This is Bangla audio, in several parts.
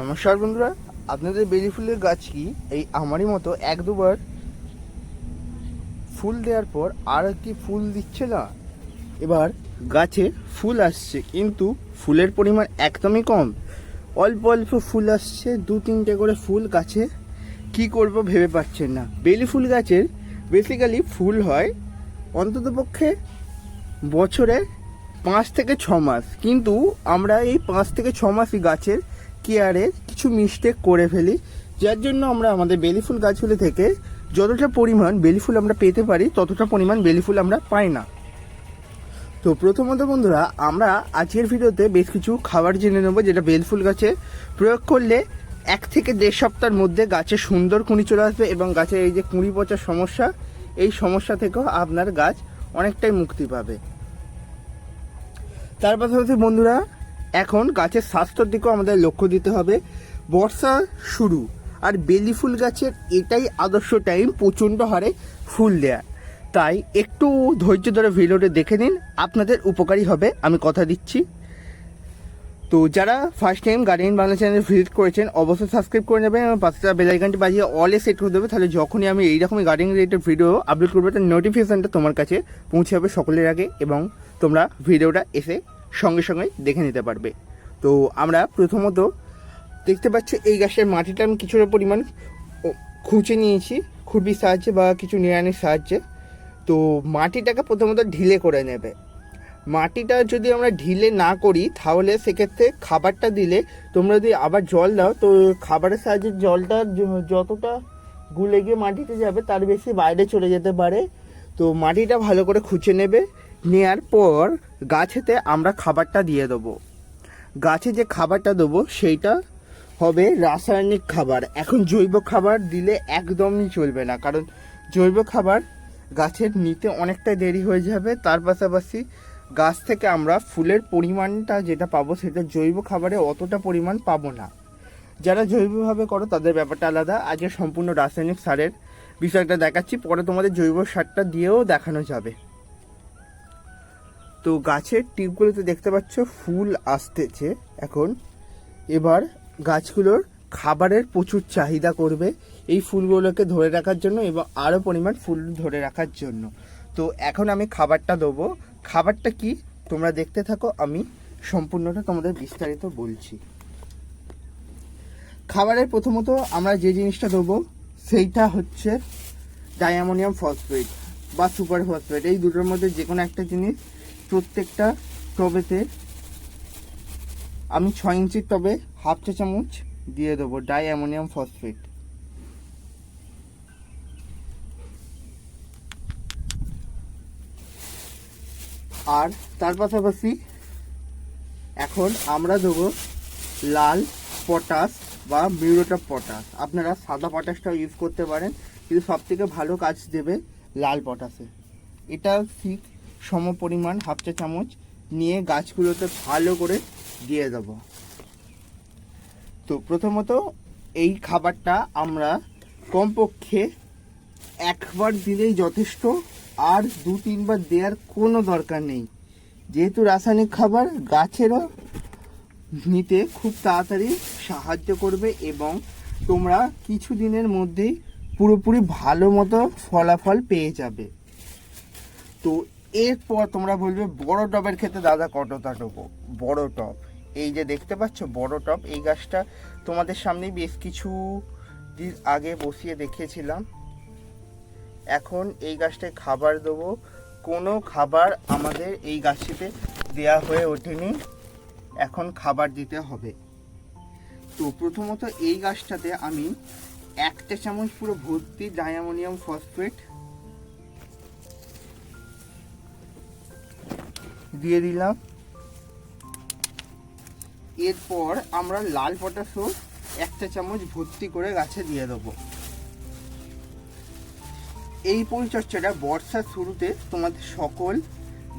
নমস্কার বন্ধুরা, আপনাদের বেলি ফুলের গাছ কি? এই আমারই মতো এক দুবার ফুল দেওয়ার পর আর কি ফুল দিচ্ছে না। এবার গাছে ফুল আসছে, কিন্তু ফুলের পরিমাণ একদমই কম। অল্প অল্প ফুল আসছে, দু তিনটে করে ফুল গাছে। কি করব ভেবে পাচ্ছেন না। বেলি ফুল গাছের বেসিক্যালি ফুল হয় অন্ততপক্ষে বছরে পাঁচ থেকে ছ মাস। কিন্তু আমরা এই পাঁচ থেকে ছ মাসই গাছের কেয়ারে কিছু মিস্টেক করে ফেলি, যার জন্য আমরা আমাদের বেলি ফুল গাছগুলি থেকে যতটা পরিমাণ বেলি ফুল আমরা পেতে পারি, ততটা পরিমাণ বেলি ফুল আমরা পাই না। তো প্রথমত বন্ধুরা, আমরা আজকের ভিডিওতে বেশ কিছু খাবার জেনে নেব, যেটা বেলফুল গাছে প্রয়োগ করলে এক থেকে দেড় সপ্তাহের মধ্যে গাছে সুন্দর কুঁড়ি চলে আসবে এবং গাছের এই যে কুঁড়ি পচার সমস্যা, এই সমস্যা থেকেও আপনার গাছ অনেকটাই মুক্তি পাবে। তার পাশাপাশি বন্ধুরা এখন গাছের স্বাস্থ্যের দিকেও আমাদের লক্ষ্য দিতে হবে। বর্ষা শুরু, আর বেলি ফুল গাছের এটাই আদর্শ টাইম, প্রচণ্ড হারে ফুল দেয়া। তাই একটু ধৈর্য ধরে ভিডিওটা দেখে নিন, আপনাদের উপকারী হবে, আমি কথা দিচ্ছি। তো যারা first time garden Bangla channel visit করেছেন, অবশ্যই সাবস্ক্রাইব করে নেবেন এবং পাশে বেলাইকানটি বাজিয়ে অলে সেট করে দেবে, তাহলে যখনই আমি এইরকমই গার্ডেন রিলেটেড ভিডিও আপলোড করব, তার নোটিফিকেশানটা তোমার কাছে পৌঁছে যাবে সকলের আগে এবং তোমরা ভিডিওটা এসে সঙ্গে সঙ্গে দেখে নিতে পারবে। তো আমরা প্রথমত দেখতে পাচ্ছি এই গাছের মাটিটা আমি কিছুটা পরিমাণ খুঁচে নিয়েছি খুরবির সাহায্যে বা কিছু নিড়ানির সাহায্যে। তো মাটিটাকে প্রথমত ঢিলে করে নেবে। মাটিটা যদি আমরা ঢিলে না করি, তাহলে সেক্ষেত্রে খাবারটা দিলে তোমরা যদি আবার জল দাও, তো খাবারের সাহায্যে জলটা যতটা গুলে গিয়ে মাটিতে যাবে, তার বেশি বাইরে চলে যেতে পারে। তো মাটিটা ভালো করে খুঁচে নেবে। নেয়ার পর গাছেতে আমরা খাবারটা দিয়ে দেবো। গাছে যে খাবারটা দেবো, সেইটা হবে রাসায়নিক খাবার। এখন জৈব খাবার দিলে একদমই চলবে না, কারণ জৈব খাবার গাছের নিতে অনেকটা দেরি হয়ে যাবে। তার পাশাপাশি গাছ থেকে আমরা ফুলের পরিমাণটা যেটা পাবো, সেটা জৈব খাবারে অতটা পরিমাণ পাবো না। যারা জৈবভাবে করো, তাদের ব্যাপারটা আলাদা। আজকে সম্পূর্ণ রাসায়নিক সারের বিষয়টা দেখাচ্ছি, পরে তোমাদের জৈব সারটা দিয়েও দেখানো যাবে। তো গাছের টিপগুলোতে দেখতে পাচ্ছ, ফুল আসতেছে এখন। এবার গাছগুলোর খাবারের প্রচুর চাহিদা করবে এই ফুলগুলোকে ধরে রাখার জন্য এবং আরও পরিমাণ ফুল ধরে রাখার জন্য। তো এখন আমি খাবারটা দেবো। খাবারটা কি? তোমরা দেখতে থাকো, আমি সম্পূর্ণটা তোমাদের বিস্তারিত বলছি। খাবারের প্রথমত আমরা যে জিনিসটা দেবো, সেইটা হচ্ছে ডায়ামোনিয়াম ফসফেট বা সুপার ফসফেট এই দুটোর মধ্যে যে কোনো একটা জিনিস প্রত্যেকটা টবেতে আমি ছয় ইঞ্চির টবে হাফ চা চামচ দিয়ে দেবো ডাই অ্যামোনিয়াম ফসফেট। আর তার পাশাপাশি এখন আমরা দেবো লাল পটাশ বা মিউরোটা পটাশ। আপনারা সাদা পটাশটাও ইউজ করতে পারেন, কিন্তু সব থেকে ভালো কাজ দেবে লাল পটাশে। এটা ঠিক সম পরিমাণ হাফ চা চামচ নিয়ে গাছগুলোতে ভালো করে দিয়ে দেবো। তো প্রথমত এই খাবারটা আমরা কমপক্ষে একবার দিলেই যথেষ্ট, আর দু তিনবার দেওয়ার কোনো দরকার নেই। যেহেতু রাসায়নিক খাবার গাছেরও নিতে খুব তাড়াতাড়ি সাহায্য করবে এবং তোমরা কিছু দিনের মধ্যেই পুরোপুরি ভালো মতো ফলাফল পেয়ে যাবে। তো এরপর তোমরা বলবে বড় টবের ক্ষেত্রে দাদা কতটা টবো বড় টব। এই যে দেখতে পাচ্ছ, বড় টব, এই গাছটা তোমাদের সামনেই বেশ কিছু দিন আগে বসিয়ে দেখিয়েছিলাম। এখন এই গাছটায় খাবার দেবো। কোনো খাবার আমাদের এই গাছটিতে দেয়া হয়ে ওঠেনি। এখন খাবার দিতে হবে। তো প্রথমত এই গাছটাতে আমি একটা চামচ পুরো ভর্তি ডায়ামোনিয়াম ফসফেট দিয়ে দিলাম। এরপর আমরা লাল পটাশও একটা চামচ ভর্তি করে গাছে দিয়ে দেবো। এই পরিচর্যাটা বর্ষার শুরুতে তোমাদের সকল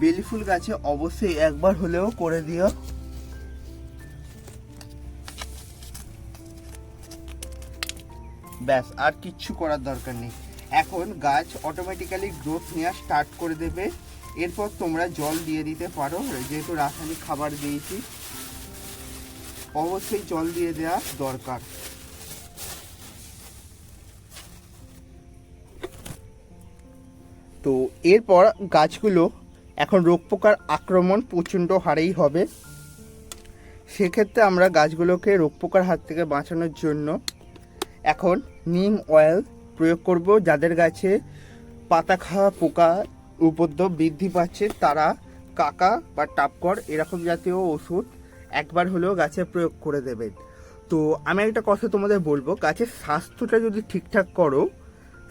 বেলি ফুল গাছে অবশ্যই একবার হলেও করে দিও। ব্যাস, আর কিচ্ছু করার দরকার নেই। এখন গাছ অটোমেটিক্যালি গ্রোথ নেওয়া স্টার্ট করে দেবে। এরপর তোমরা জল দিয়ে দিতে পারো। যেহেতু রাসায়নিক খাবার দিয়েছি, অবশ্যই জল দিয়ে দেওয়া দরকার। তো এরপর গাছগুলো এখন রোগ পোকার আক্রমণ প্রচণ্ড হারেই হবে। সেক্ষেত্রে আমরা গাছগুলোকে রোগ পোকার হাত থেকে বাঁচানোর জন্য এখন নিম অয়েল প্রয়োগ করব, যাদের গাছে পাতা খাওয়া পোকা উপদ্রব বৃদ্ধি পাচ্ছে, তারা কাকা বা টাপকর এরকম জাতীয় ওষুধ একবার হলেও গাছে প্রয়োগ করে দেবেন। তো আমি একটা কথা তোমাদের বলব, গাছের স্বাস্থ্যটা যদি ঠিকঠাক করো,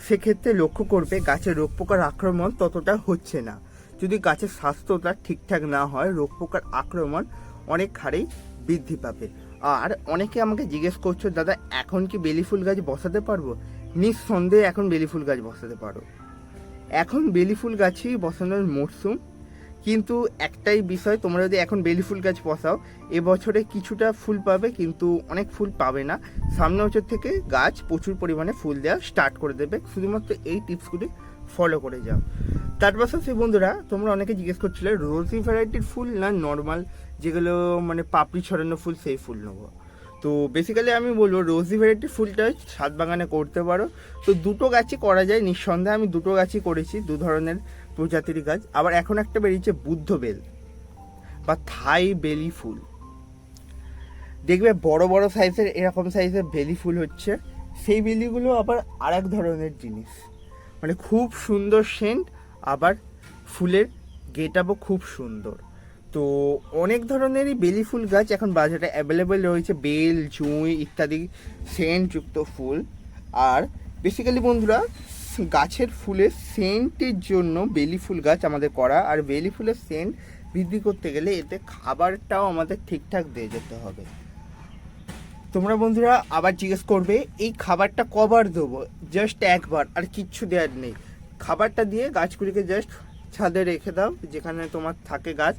সেক্ষেত্রে লক্ষ্য করবে গাছের রোগ পোকার আক্রমণ ততটা হচ্ছে না। যদি গাছের স্বাস্থ্যটা ঠিকঠাক না হয়, রোগ পোকার আক্রমণ অনেক হারেই বৃদ্ধি পাবে। আর অনেকে আমাকে জিজ্ঞেস করছ, দাদা, এখন কি বেলি ফুল গাছ বসাতে পারব? নিঃসন্দেহে এখন বেলি ফুল গাছ বসাতে পারো। এখন বেলি ফুল গাছই বসানোর মরশুম কিন্তু একটাই বিষয়, তোমরা যদি এখন বেলি ফুল গাছ বসাও, এবছরে কিছুটা ফুল পাবে, কিন্তু অনেক ফুল পাবে না। সামনে বছর থেকে গাছ প্রচুর পরিমাণে ফুল দেওয়া স্টার্ট করে দেবে। শুধুমাত্র এই টিপসগুলি ফলো করে যাও। তার পাশাপাশি বন্ধুরা, তোমরা অনেকে জিজ্ঞেস করছিলে রোজি ভ্যারাইটির ফুল না নর্মাল যেগুলো মানে পাপড়ি ছড়ানো ফুল, সেই ফুল নেব। তো বেসিক্যালি আমি বলব রোজি ভ্যারাইটির ফুলটা ছাদ বাগানে করতে পারো। তো দুটো গাছই করা যায়, নিঃসন্দেহে আমি দুটো গাছই করেছি, দু ধরনের প্রজাতির গাছ। আবার এখন একটা বেরিয়েছে বুদ্ধ বেল, বা থাই বেলি ফুল। দেখবে বড় বড় সাইজের এরকম সাইজের বেলি ফুল হচ্ছে। সেই বেলিগুলো আবার আরেক ধরনের জিনিস। মানে খুব সুন্দর সেন্ট আবার ফুলের গেট খুব সুন্দর। তো অনেক ধরনেরই বেলি ফুল গাছ এখন বাজারে অ্যাভেলেবেল রয়েছে। বেল, জুঁই ইত্যাদি, সেন্টযুক্ত ফুল। আর বেসিক্যালি বন্ধুরা, গাছের ফুলের সেন্টের জন্য বেলি ফুল গাছ আমাদের করা। আর বেলি ফুলের সেন্ট বৃদ্ধি করতে গেলে এতে খাবারটাও আমাদের ঠিকঠাক দিয়ে যেতে হবে। তোমরা বন্ধুরা আবার জিজ্ঞেস করবে, এই খাবারটা কবার দেবো? জাস্ট একবার, আর কিচ্ছু দেওয়ার নেই। খাবারটা দিয়ে গাছগুলিকে জাস্ট ছাদে রেখে দাও, যেখানে তোমার থাকে গাছ।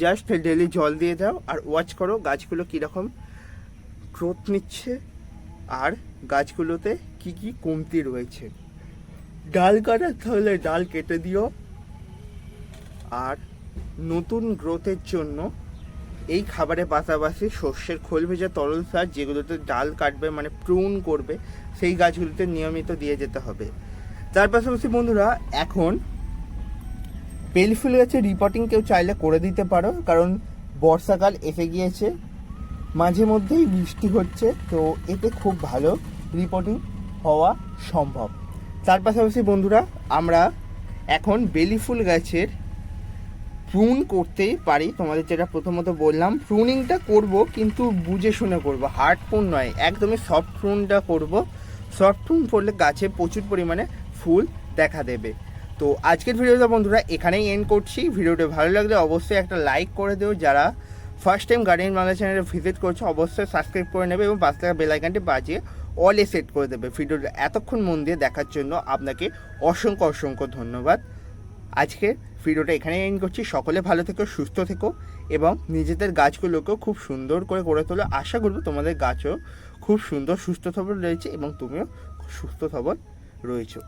জাস্ট ডেলি জল দিয়ে দাও আর ওয়াচ করো গাছগুলো কীরকম গ্রোথ নিচ্ছে আর গাছগুলোতে কি কি কমতি রয়েছে। ডাল কাটার তাহলে ডাল কেটে দিও আর নতুন গ্রোথের জন্য এই খাবারের পাশাপাশি শস্যের খোল ভেজা তরল সার যেগুলোতে ডাল কাটবে মানে প্রুন করবে, সেই গাছগুলোতে নিয়মিত দিয়ে যেতে হবে। তার পাশাপাশি বন্ধুরা, এখন বেলি ফুল গাছের রিপোর্টিং কেউ চাইলে করে দিতে পারো, কারণ বর্ষাকাল এসে গিয়েছে, মাঝে মধ্যেই বৃষ্টি হচ্ছে, তো এতে খুব ভালো রিপোর্টিং হওয়া সম্ভব। তার পাশাপাশি বন্ধুরা, আমরা এখন বেলি ফুল গাছের প্রুন করতেই পারি। তোমাদের যেটা প্রথমত বললাম প্রুনিংটা করব, কিন্তু বুঝে শুনে করব। হার্ড প্রুন নয়, একদমই সফট প্রুনটা করব। সফট প্রুন করলে গাছে প্রচুর পরিমাণে ফুল দেখা দেবে। তো আজকের ভিডিওটা বন্ধুরা এখানেই এন্ড করছি। ভিডিওটা ভালো লাগলে অবশ্যই একটা লাইক করে দিও। যারা ফার্স্ট টাইম গার্ডেন বাংলা চ্যানেলে ভিজিট করছ, অবশ্যই সাবস্ক্রাইব করে নেবে এবং পাঁচ টাকা বেলাইকানটি বাজিয়ে অলে সেট করে দেবে। ভিডিওটা এতক্ষণ মন দিয়ে দেখার জন্য আপনাকে অসংখ্য অসংখ্য ধন্যবাদ। আজকে ভিডিওটা এখানে এন্ড করছি। সকলে ভালো থেকো, সুস্থ থেকো এবং নিজেদের গাছগুলোকেও খুব সুন্দর করে গড়ে তোলো। আশা করব তোমাদের গাছও খুব সুন্দর, সুস্থ সবল রয়েছে এবং তুমিও সুস্থ সবল রয়েছো।